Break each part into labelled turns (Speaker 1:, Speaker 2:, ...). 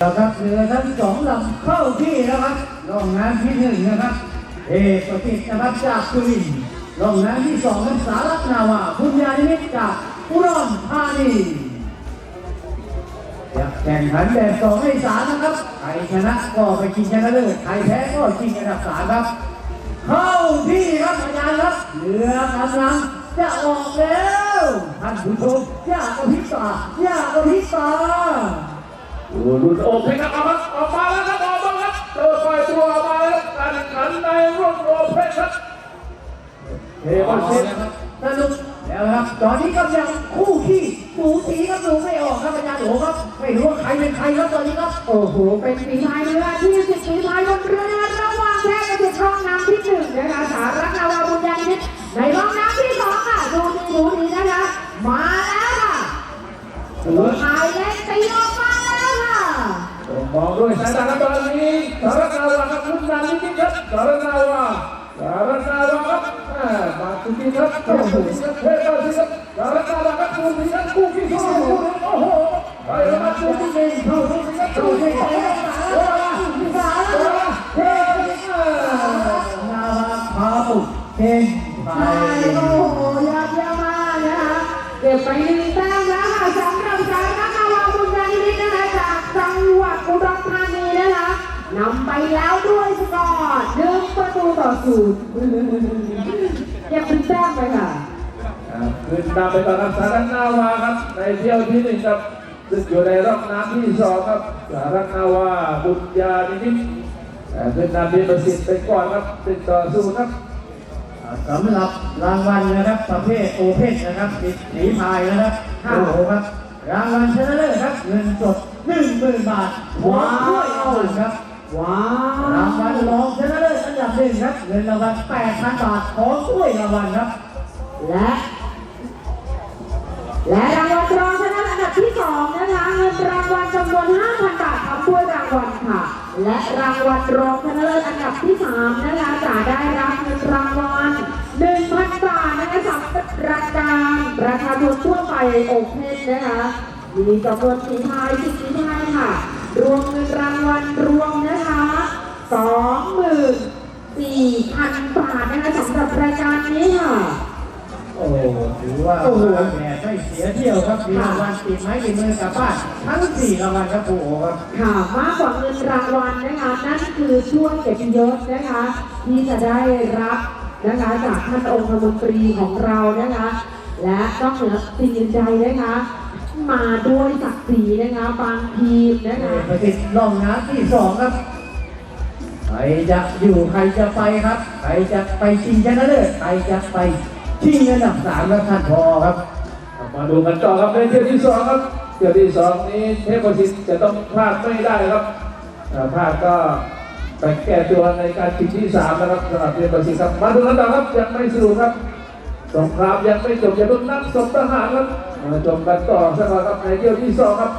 Speaker 1: นะครับเรือทั้งสองลำเข้าที่แล้วครับลองน้ำที่หนึ่งนะครับ เอกประสิทธิ์นะครับจากสุรินทร์ลงน้ำที่สองนั้นสารัตนาวาพุญญานิมิตจากอุดรธานีอยากแข่งขันแบบสองในสามนะครับใครชนะก็ไปชิงชนะเลิศใครแพ้ก็ชิงอันดับสามครับ เข้าที่ครับอาจารย์ครับเรือกำลังจะออกแล้วท่านผู้ชมอย่ากระพริบตาอย่ากระพริบตา
Speaker 2: ดูดูโอเคครับเอาครับออกมาแล้วครับออกมาครับเจอไฟตัวออกมาแล้วการแข่งขันในรุ่นโอเพนครับเฮ้
Speaker 1: ยว
Speaker 2: วันชิ
Speaker 1: ครับสนุกแล้วครับตอนนี้กำลังคู่ขี้สูสีครับดูไม่ออกครับอาจารย์โอครับไม่รู้ว่าใครเป็นใครครับตอนนี้ครับ
Speaker 3: โอ้โหเป็นฝีพายเรือที่สิบฝีพายครับ มอ
Speaker 2: งด้วย อ
Speaker 3: ศูนย์เก็บเป็นแต้มไปค่ะ
Speaker 2: ขึ้นตามไปต่อครับสารนาวาครับ ในเที่ยวที่หนึ่งครับซึ่งอยู่ในรอบน้ำที่สองครับ สารนาวาบุญญาณิมิตขึ้นนำเบีประสิทธิ์ไปก่อนครับติดต่อสู้ครับ
Speaker 1: สำหรับรางวัลนะครับประเภทโอเพ่นนะครับติดสีพายนะครับ
Speaker 3: ค่ะ
Speaker 1: โอ้โหครับ รางวัลชนะเลิศครับเงินสดหนึ่งหมื่นบาทพร้อมด้วยราวครับ
Speaker 3: ว้ารา
Speaker 1: งวัลรองชนะเลิศอัน ดับหนึ่งครับเงินรางวัลแปดพันบาทพร้อมด้วยรางวัลครับ
Speaker 3: และและรางวัลรองชนะเลิศอันดับที่สองนะคะเงินรางวัลจำนวน5,000บาททำด้วยรางวัลค่ะ และรางวัลรองชนะเลิศอันดับที่สามนะคะจะได้รับเงินรางวัล1,000บาทนะคะสำหรับรายการประชาชนทั่วไปโอเพนนะคะมีจำนวนสีพายสิบสีพายค่ะ รวมเงินรางวัลรวมนะคะ 24,000 บาทนะคะสำหรับรายการนี้ค่ะ
Speaker 1: โอ้ถือว่า
Speaker 3: โอ้โห
Speaker 1: มาแหมไม่เสียเที่ยวครับมีรางวัลติดไม้ติดมือกลับบ้านทั้งสี่รางวัลครับโอ้โหครับ
Speaker 3: ค่ะมากกว่าเงินรางวัลนะคะ นั่นคือช่วงเกียรติยศนะคะ ที่จะได้รับนะคะจากท่านองคมนตรีของเรานะคะ และต้องเหนือสิ่งอื่นใดนะคะ มาด้วยศักดิ์ศรีนะคะบางทีมนะคะ
Speaker 1: ประสิทธิ์ล่องน้ำที่สองครับใค รจะอยู่ใครจะไปครับ ใครจะไปชิงชนะเลิศใครจะไปชิงอันดับสามครับท่านพอครับ
Speaker 2: มาดูกันต่อครับในเที่ยวที่สองครับเที่ยวที่สองนี้เทพประสิทธิ์จะต้องพลาดไม่ได้ครับอ่าพลาดก็ไปแก้ตัวในการชิงที่สามนะครับสำหรับเทพประสิทธิ์ครับมาดูกันต่อครับยังไม่สรุปครับสงครามยังไม่จบอย่าเพิ่งนับศพทหารครับมาจบกันต่อสักหน่อยครับในเที่ยวที่สองครับ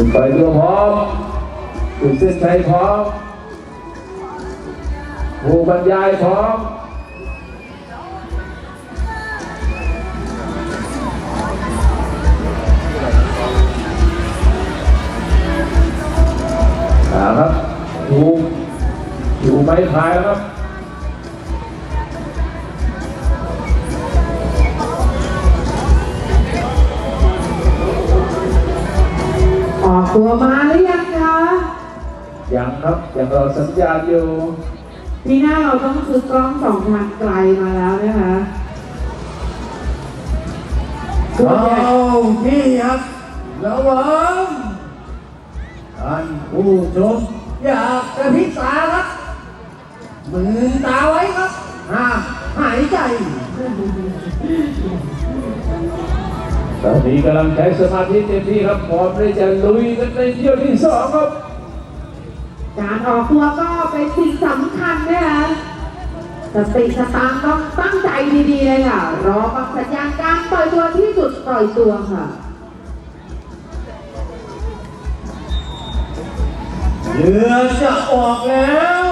Speaker 2: ขึ้นไปตัวพร้อมขึ้นเส้นชัยพร้อมผู้บรรยายพร้อมครับถูกอยู่ไม้พายแล้วครับ
Speaker 3: ตัวมาหรือยังคะ
Speaker 2: ยังครับยังรอสัญญาณอยู่
Speaker 3: ปีหน้าเราต้องซื้อกล้องสองทางไกลมาแล้วนะคะ
Speaker 1: เอาที่ครับระวังท่านผู้ชมอย่ากระพริบตาครับมือตาไว้ครับห้ามหายใจ
Speaker 2: ตอนนี้กำลังใช้สมาธิเต็มที่ครับพร้อมที่จะลุยกันในเที่ยวที่สองครับ
Speaker 3: การออกตัวก็เป็นสิ่งสำคัญนะคะสติสตางค์ต้องตั้งใจดีๆเลยค่ะ รอฟังสัญญาณการปล่อยตัวที่สุดปล่อยตัวค่ะ
Speaker 1: เรือจะออกแล้ว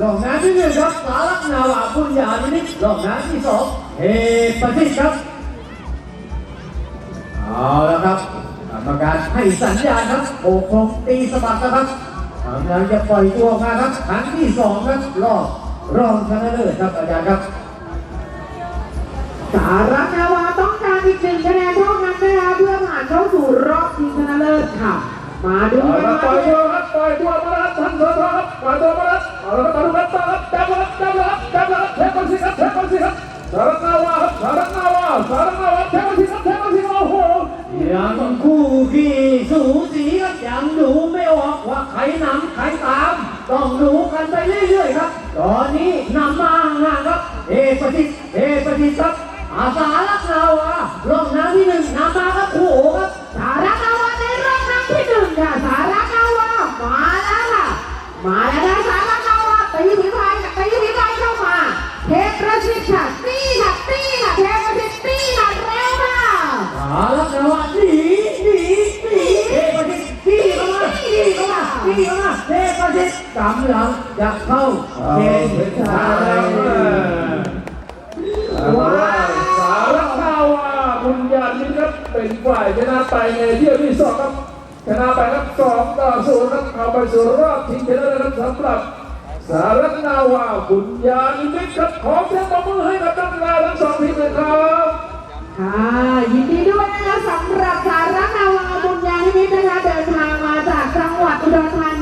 Speaker 1: รอบน้ำที่หนึ่งครับสารักนาวาบุญญาณินิตรอบน้ำที่สองเฮประสิทธิ์ครับ เอาละครับกรรมการให้สัญญาณครับโอ้คงตีสะบัดนะครับกำลังจะปล่อยตัวออกมาครับครั้งที่สองครับรอบรองชนะเลิศครับอาจารย์ครับ
Speaker 3: สารักนาวาต้องการอีกหนึ่งคะแนนเท่านั้นนะคะเพื่อผ่านเข้าสู่รอบชิงชนะเลิศค่ะ มาดู
Speaker 2: เอา
Speaker 3: กัน
Speaker 2: ละ
Speaker 3: ว่า
Speaker 2: ปล่อยตัวครับปล่อยตัวมาแล้วท่านสอทอครับปล่อยตัวมาแล้วเอาละครับมาดูกันต่อครับจับแล้วครับจับแล้วครับจับแล้วครับเทปกันสิครับเทปกันสิครับสารนาวาครับสารนาวาสารนาวาเทปกันสิครับ
Speaker 1: ยังคู่ขี่สูสีครับยังดูไม่ออกว่าใครนำใครตาม ต้องดูกันไปเรื่อยๆครับ ตอนนี้น สิทธิ์กำลังจะเข้าเกณฑ์ชาแล้ว
Speaker 2: ว้าวสารนาวาบุญญาณิครับเป็นฝ่ายชนะไปในเที่ยวที่สองครับชนะไปครับสองต่อศูนย์ครับเข้าไปสู่รอบชิงชนะเลิศครับสำหรับสารนาวาบุญญาณิมิตครับขอเสียงปรบมือให้กับนักกีฬาทั้งสองทีมเลยครับ
Speaker 3: ค่ะยินดีด้วยนะคะสำหรับสารักนาวาบุญญาณิมิตนะคะเดินทางมาจากจังหวัดอุดรธา